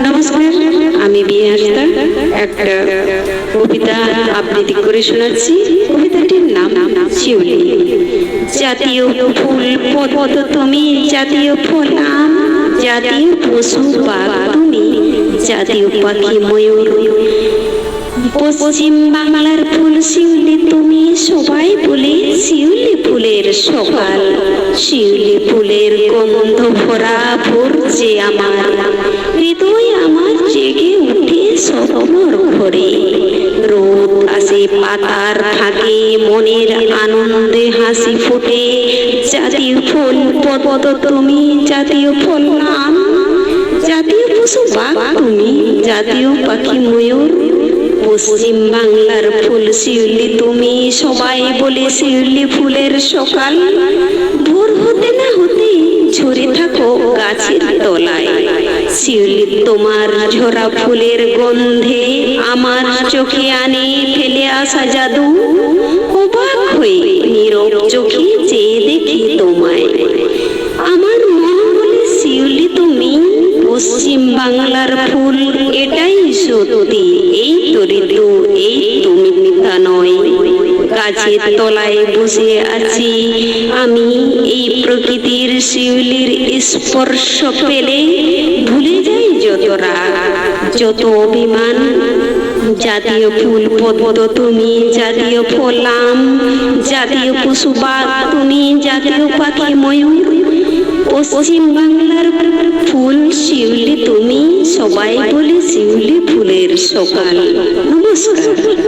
নমস্কার, আমি বিয়ে একটা কবিতা আবৃত্তি করে শোনাচ্ছি। কবিতাটির নাম শিউলি। জাতীয় ফুল পদ্ম তুমি, জাতীয় ফুল আম, জাতীয় পশু বাঘ তুমি, জাতীয় পাখি ময়ূর। পশ্চিম বাংলার ফুল শিউলি তুমি, সবাই বলে শিউলি ফুলের সকাল। শিউলি ফুলের গন্ধ ভরা ভরছে আমার। হৃদয় আমার জেগে উঠে স্বপ্নর ঘরে রোদ আসে, পাতার থাকে মনের আনন্দে হাসি ফোটে। জাতীয় ফুল পদ্ম তুমি, জাতীয় ফুল নাম। জাতীয় পশু বাঘ তুমি, জাতীয় পাখি ময়ূর। পশ্চিম বাংলার ফুল শিউলি তুমি, সবাই বলে শিউলি ফুলের সকাল। ভোর হতে না হতে ঝরে থাকো গাছের তলায়। শিউলি তোমার ঝরা ফুলের গন্ধে আমার চোখে আনে ফেলে আসা জাদু। অবাক হয়ে নীরব চোখে চেয়ে দেখি তোমায়। আমার মন বলে শিউলি তুমি। পশ্চিম বাংলার ফুল, এটাই সত্যি। এই তো ঋতু এই তুমি মিথ্যা নয়। গাছের তলায় বসে আছি। আমি এই প্রকৃতির শিউলির স্পর্শ পেলে ভুলে যাই যত রাগ যত অভিমান। জাতীয় ফুল, পদ্ম তুমি জাতীয় ফলাম, জাতীয় পশু তুমি জাতীয় পাখি ময়ূর। পশ্চিম বাংলার ফুল, শিউলি তুমি, সবাই বলে শিউলি ফুলের সকাল। নমস্কার।